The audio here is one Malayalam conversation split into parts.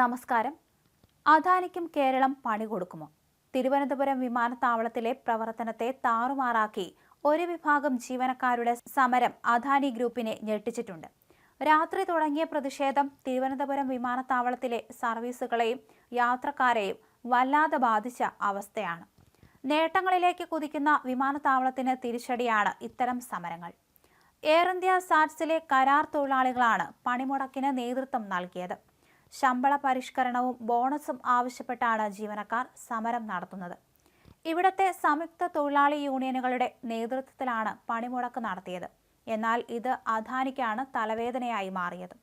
നമസ്കാരം. അദാനിക്കും കേരളം പണി കൊടുക്കുമോ? തിരുവനന്തപുരം വിമാനത്താവളത്തിലെ പ്രവർത്തനത്തെ താറുമാറാക്കി ഒരു വിഭാഗം ജീവനക്കാരുടെ സമരം അദാനി ഗ്രൂപ്പിനെ ഞെട്ടിച്ചിട്ടുണ്ട്. രാത്രി തുടങ്ങിയ പ്രതിഷേധം തിരുവനന്തപുരം വിമാനത്താവളത്തിലെ സർവീസുകളെയും യാത്രക്കാരെയും വല്ലാതെ ബാധിച്ച അവസ്ഥയാണ്. നേട്ടങ്ങളിലേക്ക് കുതിക്കുന്ന വിമാനത്താവളത്തിന് തിരിച്ചടിയാണ് ഇത്തരം സമരങ്ങൾ. എയർ ഇന്ത്യ സാറ്റ്സിലെ കരാർ തൊഴിലാളികളാണ് പണിമുടക്കിന് നേതൃത്വം നൽകിയത്. ശമ്പള പരിഷ്കരണവും ബോണസും ആവശ്യപ്പെട്ടാണ് ജീവനക്കാർ സമരം നടത്തുന്നത്. ഇവിടത്തെ സംയുക്ത തൊഴിലാളി യൂണിയനുകളുടെ നേതൃത്വത്തിലാണ് പണിമുടക്ക് നടത്തിയത്. എന്നാൽ ഇത് അദാനിക്കാണ് തലവേദനയായി മാറിയത്.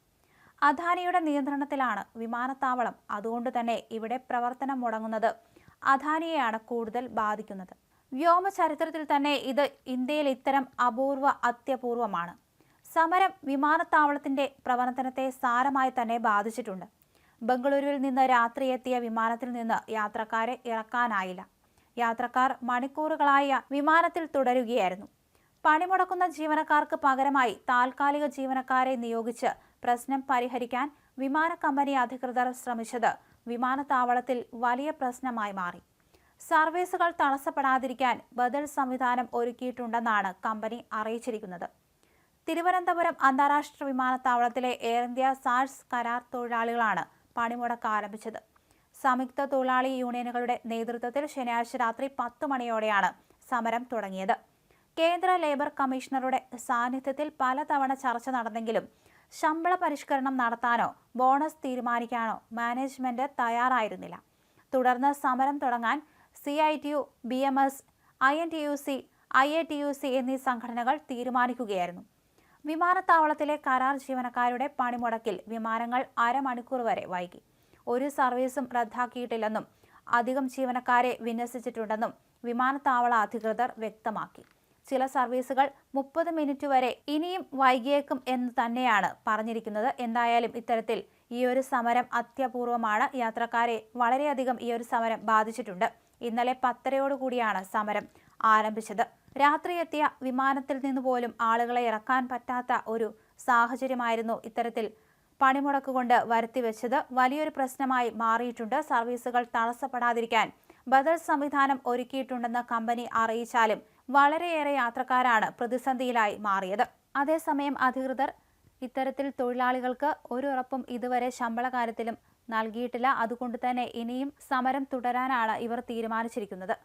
അദാനിയുടെ നിയന്ത്രണത്തിലാണ് വിമാനത്താവളം. അതുകൊണ്ട് തന്നെ ഇവിടെ പ്രവർത്തനം മുടങ്ങുന്നത് അദാനിയെയാണ് കൂടുതൽ ബാധിക്കുന്നത്. വ്യോമ ചരിത്രത്തിൽ തന്നെ ഇത് ഇന്ത്യയിൽ ഇത്തരം അപൂർവ അത്യപൂർവമാണ്. സമരം വിമാനത്താവളത്തിന്റെ പ്രവർത്തനത്തെ സാരമായി തന്നെ ബാധിച്ചിട്ടുണ്ട്. ബംഗളൂരുവിൽ നിന്ന് രാത്രി എത്തിയ വിമാനത്തിൽ നിന്ന് യാത്രക്കാരെ ഇറക്കാനായില്ല. യാത്രക്കാർ മണിക്കൂറുകളായി വിമാനത്തിൽ തുടരുകയായിരുന്നു. പണിമുടക്കുന്ന ജീവനക്കാർക്ക് പകരമായി താൽക്കാലിക ജീവനക്കാരെ നിയോഗിച്ച് പ്രശ്നം പരിഹരിക്കാൻ വിമാന കമ്പനി അധികൃതർ ശ്രമിച്ചത് വിമാനത്താവളത്തിൽ വലിയ പ്രശ്നമായി മാറി. സർവീസുകൾ തടസ്സപ്പെടാതിരിക്കാൻ ബദൽ സംവിധാനം ഒരുക്കിയിട്ടുണ്ടെന്നാണ് കമ്പനി അറിയിച്ചിരിക്കുന്നത്. തിരുവനന്തപുരം അന്താരാഷ്ട്ര വിമാനത്താവളത്തിലെ എയർ ഇന്ത്യ സാഴ്സ് കരാർ തൊഴിലാളികളാണ് പണിമുടക്ക് ആരംഭിച്ചത് സംയുക്ത തൊഴിലാളി യൂണിയനുകളുടെ നേതൃത്വത്തിൽ ശനിയാഴ്ച രാത്രി പത്ത് മണിയോടെയാണ് സമരം തുടങ്ങിയത്. കേന്ദ്ര ലേബർ കമ്മീഷണറുടെ സാന്നിധ്യത്തിൽ പലതവണ ചർച്ച നടന്നെങ്കിലും ശമ്പള പരിഷ്കരണം നടത്താനോ ബോണസ് തീരുമാനിക്കാനോ മാനേജ്മെന്റ് തയ്യാറായിരുന്നില്ല. തുടർന്ന് സമരം തുടങ്ങാൻ C I T U B M S I N T U C I A T U C എന്നീ സംഘടനകൾ തീരുമാനിക്കുകയായിരുന്നു. വിമാനത്താവളത്തിലെ കരാർ ജീവനക്കാരുടെ പണിമുടക്കിൽ വിമാനങ്ങൾ അരമണിക്കൂർ വരെ വൈകി. ഒരു സർവീസും റദ്ദാക്കിയിട്ടില്ലെന്നും അധികം ജീവനക്കാരെ വിന്യസിച്ചിട്ടുണ്ടെന്നും വിമാനത്താവള അധികൃതർ വ്യക്തമാക്കി. ചില സർവീസുകൾ മുപ്പത് മിനിറ്റ് വരെ ഇനിയും വൈകിയേക്കും എന്ന് തന്നെയാണ് പറഞ്ഞിരിക്കുന്നത്. എന്തായാലും ഇത്തരത്തിൽ ഈ ഒരു സമരം അത്യപൂർവമാണ്. യാത്രക്കാരെ വളരെയധികം ഈ ഒരു സമരം ബാധിച്ചിട്ടുണ്ട്. ഇന്നലെ പത്തരയോടുകൂടിയാണ് സമരം ആരംഭിച്ചത്. രാത്രി എത്തിയ വിമാനത്തിൽ നിന്ന് പോലും ആളുകളെ ഇറക്കാൻ പറ്റാത്ത ഒരു സാഹചര്യമായിരുന്നു ഇത്തരത്തിൽ പണിമുടക്ക് കൊണ്ട് വരുത്തിവെച്ചത്. വലിയൊരു പ്രശ്നമായി മാറിയിട്ടുണ്ട്. സർവീസുകൾ തടസ്സപ്പെടാതിരിക്കാൻ ബദൽ സംവിധാനം ഒരുക്കിയിട്ടുണ്ടെന്ന് കമ്പനി അറിയിച്ചാലും വളരെയേറെ യാത്രക്കാരാണ് പ്രതിസന്ധിയിലായി മാറിയത്. അതേസമയം അധികൃതർ ഇത്തരത്തിൽ തൊഴിലാളികൾക്ക് ഒരു ഉറപ്പും ഇതുവരെ ശമ്പള കാര്യത്തിലും നൽകിയിട്ടില്ല. അതുകൊണ്ട് തന്നെ ഇനിയും സമരം തുടരാനാണ് ഇവർ തീരുമാനിച്ചിരിക്കുന്നത്.